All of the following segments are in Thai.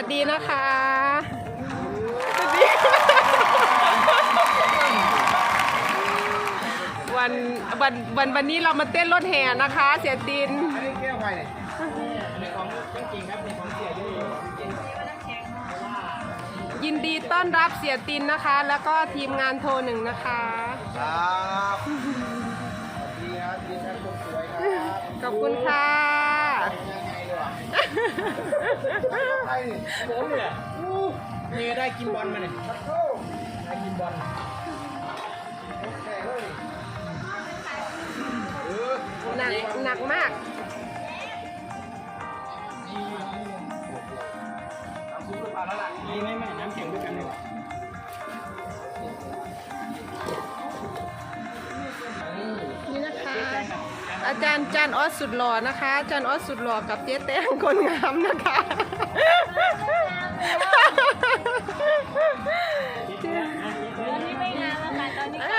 วัสดีนะคะสวัสดีวันวันวันวันนี้เรามาเต้นรถแห่นะคะ เสียดินนนี้แก้ไฟเลยในความจริงครับในควาเสียเยอะยินดีต้อนรับเสียตินนะคะ แล้วก็ทีมงานโทรหนึ่งนะคะครับขอบคุณค่ะ ใครนี่ผมเนี่ยอู้นี่ได้กินบอลมาเนี่ยได้กินบอลแข่งเลยเออหนักหนักมากน้ำซุปหรือเปล่าแล้วล่ะนี่ไม่ไม่น้ำแข็งด้วยกันเลยนี่ อาจารย์จารย์ออสสุดหล่อนะคะจารย์ออสสุดหล่อกับเจ๊แต้งคนงามนะคะตอนนี้ไม่งามแล้วค่ะตอนนี้ก็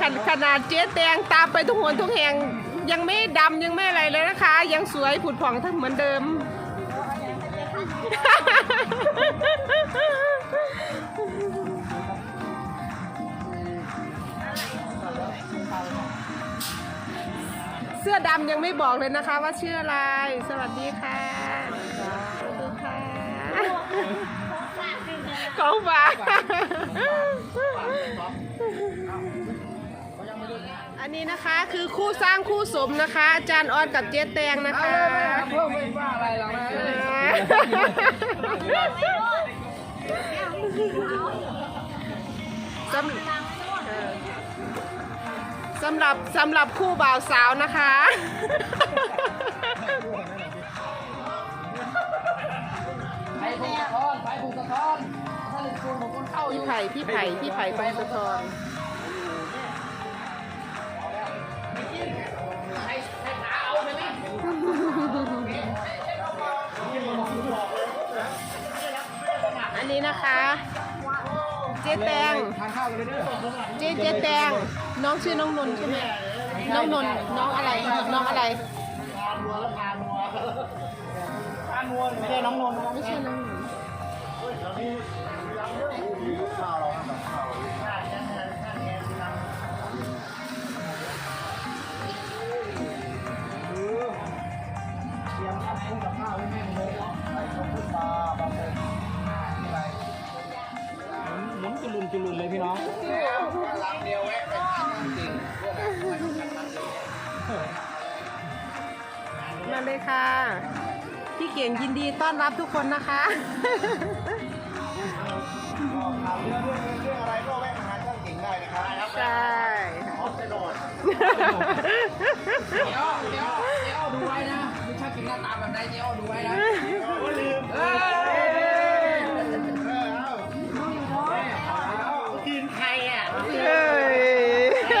ขนขนาดเจ๊แตงตามไปทุกหนทุกแห่งยังไม่ดำยังไม่อะไรเลยนะคะ ยังสวยผุดผ่องทั้งเหมือนเดิม อดำยังไม่บอกเลยนะคะ ว่าชื่ออะไร สวัสดีค่ะสวัสดีค่ะของฝากอันนี้นะคะคือคู่สร้างคู่สมนะคะ อาจารย์ออนกับเจ๊แตงนะคะเพิ่มไม่ว่าอะไรหรอกนะ สำหรับสำหรับคู่บ่าวสาวนะคะ ไปผูกสะท้อนไปผูกสะท้อนถ้าเล่นคูณของคนเข้าอพี่ยู่ไผ่พี่ไผ่พี่ไผ่พงศธรให้ให้ขาเอาไปไหมอันนี้นะคะ เจ๊แตงทานข้าวกันเลยเด้อเจ๊เจ๊แตงน้องชื่อน้องนนท์ใช่ไหมน้องนนท์น้องอะไรน้องอะไรทานนัวแล้วทานนัวทานนัวไม่ใช่น้องนนท์นะไม่ใช่น้องนนท์ จุลินเลยพี่น้องแมนเป็นาเลยค่ะ พี่เก่งยินดีต้อนรับทุกคนนะคะใช่เรื่อไวเด้นะครัะโดดเจ๊อ้อเจ๊อ้อเจ๊อ้อดูไว้นะดูช่างเก่งหน้าตาแบบไหนเดี่ยวดูไว้นะลืม